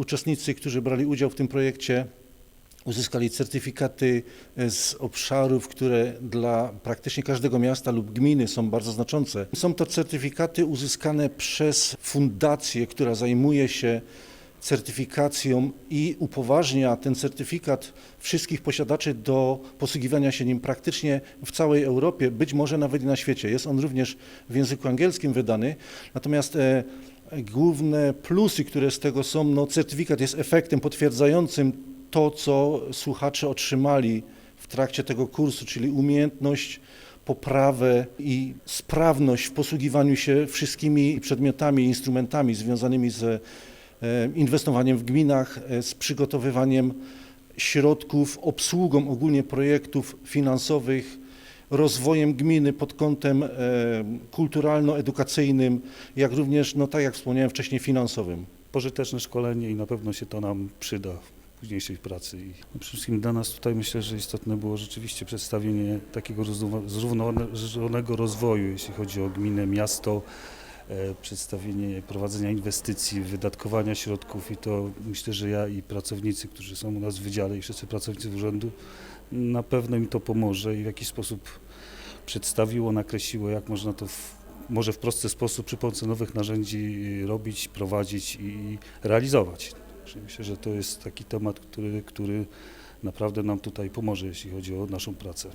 uczestnicy, którzy brali udział w tym projekcie, uzyskali certyfikaty e, z obszarów, które dla praktycznie każdego miasta lub gminy są bardzo znaczące. Są to certyfikaty uzyskane przez fundację, która zajmuje się certyfikacją i upoważnia ten certyfikat wszystkich posiadaczy do posługiwania się nim praktycznie w całej Europie, być może nawet i na świecie. Jest on również w języku angielskim wydany, natomiast e, główne plusy, które z tego są, no certyfikat jest efektem potwierdzającym to, co słuchacze otrzymali w trakcie tego kursu, czyli umiejętność, poprawę i sprawność w posługiwaniu się wszystkimi przedmiotami i instrumentami związanymi z e, inwestowaniem w gminach, e, z przygotowywaniem środków, obsługą ogólnie projektów finansowych, rozwojem gminy pod kątem e, kulturalno-edukacyjnym, jak również, no tak jak wspomniałem wcześniej, finansowym. pożyteczne szkolenie i na pewno się to nam przyda późniejszej pracy. I przede wszystkim dla nas tutaj myślę, że istotne było rzeczywiście przedstawienie takiego zrównoważonego rozwoju, jeśli chodzi o gminę, miasto, przedstawienie prowadzenia inwestycji, wydatkowania środków i to myślę, że ja i pracownicy, którzy są u nas w wydziale i wszyscy pracownicy urzędu, na pewno im to pomoże i w jakiś sposób przedstawiło, nakreśliło, jak można to w, może w prosty sposób przy pomocy nowych narzędzi y, robić, prowadzić i realizować. Myślę, że to jest taki temat, który, który naprawdę nam tutaj pomoże, jeśli chodzi o naszą pracę.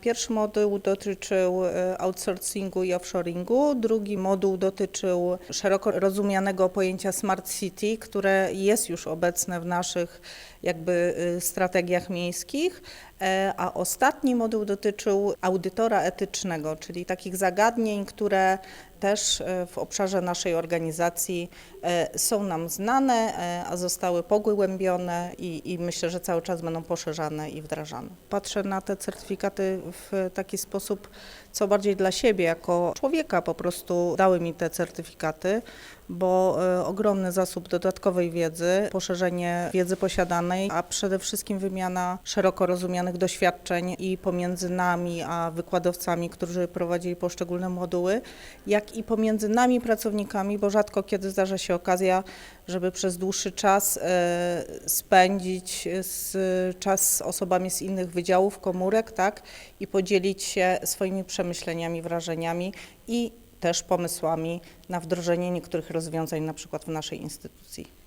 Pierwszy moduł dotyczył e, outsourcingu i offshoringu, drugi moduł dotyczył szeroko rozumianego pojęcia smart city, które jest już obecne w naszych jakby e, strategiach miejskich, e, a ostatni moduł dotyczył audytora etycznego, czyli takich zagadnień, które też e, w obszarze naszej organizacji e, są nam znane, e, a zostały pogłębione i, i myślę, że cały czas będą poszerzane i wdrażane. Patrzę na te certyfikaty w taki sposób, co bardziej dla siebie, jako człowieka po prostu dały mi te certyfikaty, bo e, ogromny zasób dodatkowej wiedzy, poszerzenie wiedzy posiadanej, a przede wszystkim wymiana szeroko rozumianych doświadczeń i pomiędzy nami a wykładowcami, którzy prowadzili poszczególne moduły, jak i pomiędzy nami pracownikami, bo rzadko kiedy zdarza się okazja, żeby przez dłuższy czas e, spędzić z, czas z osobami z innych wydziałów, komórek, tak, i podzielić się swoimi przemyśleniami, wrażeniami i też pomysłami na wdrożenie niektórych rozwiązań, na przykład w naszej instytucji.